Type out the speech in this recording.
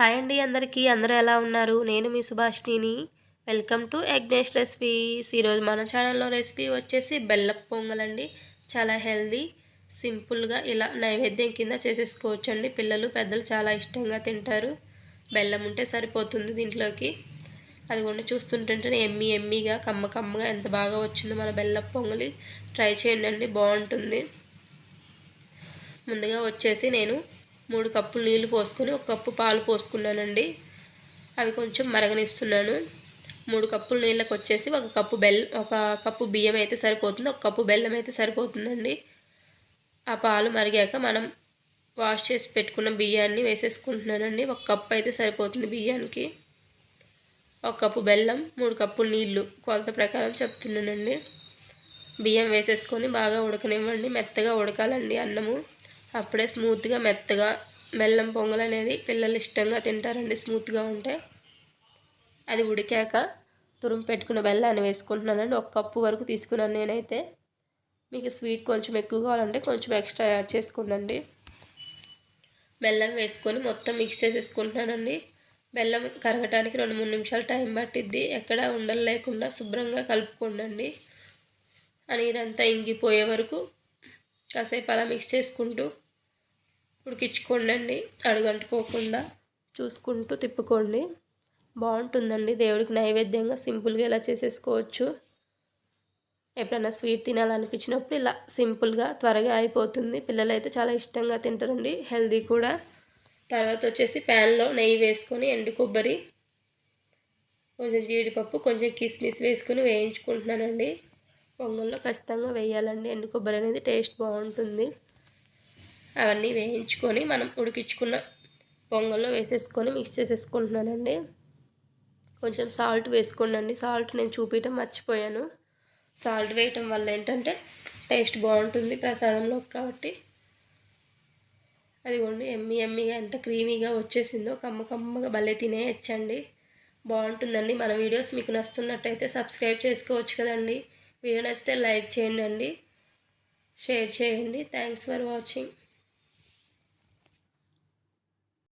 Hi అండి అందరికీ. అందరూ ఎలా ఉన్నారు? నేను మీ సుభాష్ని వెల్కమ్ టు ఎగ్నేష్ రెసిపీస్. ఈరోజు మన ఛానల్లో రెసిపీ వచ్చేసి బెల్లపు పొంగల్ అండి చాలా హెల్దీ సింపుల్గా ఇలా నైవేద్యం కింద చేసేసుకోవచ్చండి. పిల్లలు పెద్దలు చాలా ఇష్టంగా తింటారు. బెల్లం ఉంటే సరిపోతుంది దీంట్లోకి. అది కూడా చూస్తుంటుంటే ఎమ్మి ఎమ్మిగా కమ్మ కమ్మగా ఎంత బాగా వచ్చిందో మన బెల్లం పొంగలి. ట్రై చేయండి బాగుంటుంది. ముందుగా వచ్చేసి నేను మూడు కప్పులు నీళ్ళు పోసుకొని ఒక కప్పు పాలు పోసుకున్నానండి. అవి కొంచెం మరగనిస్తున్నాను. మూడు కప్పులు నీళ్ళకి వచ్చేసి ఒక కప్పు బెల్లం ఒక కప్పు బియ్యం అయితే సరిపోతుంది ఒక కప్పు బెల్లం అయితే సరిపోతుందండి. ఆ పాలు మరిగాక మనం వాష్ చేసి పెట్టుకున్న బియ్యాన్ని వేసేసుకుంటున్నానండి. ఒక కప్పు అయితే సరిపోతుంది బియ్యానికి. ఒక కప్పు బెల్లం మూడు కప్పులు నీళ్ళు కొలత ప్రకారం చెప్తున్నానండి. బియ్యం వేసేసుకొని బాగా ఉడకనివ్వండి మెత్తగా ఉడకాలండి అన్నము. అప్పుడే స్మూత్గా మెత్తగా బెల్లం పొంగల్ అనేది పిల్లలు ఇష్టంగా తింటారండి. స్మూత్గా ఉంటే అది ఉడికాక తురుము పెట్టుకున్న బెల్లాన్ని వేసుకుంటున్నానండి. ఒక కప్పు వరకు తీసుకున్నాను నేనైతే. మీకు స్వీట్ కొంచెం ఎక్కువ కావాలంటే కొంచెం ఎక్స్ట్రా యాడ్ చేసుకోండి బెల్లం వేసుకొని మొత్తం మిక్స్ చేసేసుకుంటున్నానండి. బెల్లం కరగటానికి రెండు మూడు నిమిషాలు టైం పట్టిద్ది. ఎక్కడ ఉండలు లేకుండా శుభ్రంగా కలుపుకోండి ఆ నీరంతా ఇంగిపోయే వరకు కాసేపు అలా మిక్స్ చేసుకుంటూ ఉడికించుకోండి అడుగంటుకోకుండా చూసుకుంటూ తిప్పుకోండి. బాగుంటుందండి. దేవుడికి నైవేద్యంగా సింపుల్గా ఇలా చేసేసుకోవచ్చు. ఎప్పుడైనా స్వీట్ తినాలనిపించినప్పుడు ఇలా సింపుల్గా త్వరగా అయిపోతుంది. పిల్లలు అయితే చాలా ఇష్టంగా తింటారండి. హెల్దీ కూడా. తర్వాత వచ్చేసి ప్యాన్లో నెయ్యి వేసుకొని ఎండు కొబ్బరి కొంచెం జీడిపప్పు కొంచెం కిస్మిస్ వేసుకొని వేయించుకుంటున్నానండి. పొంగల్లో ఖచ్చితంగా వేయాలండి. ఎండు కొబ్బరి అనేది టేస్ట్ బాగుంటుంది. అవన్నీ వేయించుకొని మనం ఉడికించుకున్న పొంగల్లో వేసేసుకొని మిక్స్ చేసేసుకుంటున్నానండి. కొంచెం సాల్ట్ వేసుకోండి సాల్ట్ నేను చూపించడం మర్చిపోయాను. సాల్ట్ వేయటం వల్ల ఏంటంటే టేస్ట్ బాగుంటుంది ప్రసాదంలో కాబట్టి. అదిగోండి ఎమ్మి ఎమ్మిగా ఎంత క్రీమీగా వచ్చేసిందో కమ్మ కమ్మగా భలే తినేయచ్చండి. బాగుంటుందండి. మన వీడియోస్ మీకు నస్తున్నట్టయితే సబ్స్క్రైబ్ చేసుకోవచ్చు కదండి. వీడియో నచ్చితే లైక్ చేయండి షేర్ చేయండి. Thanks for watching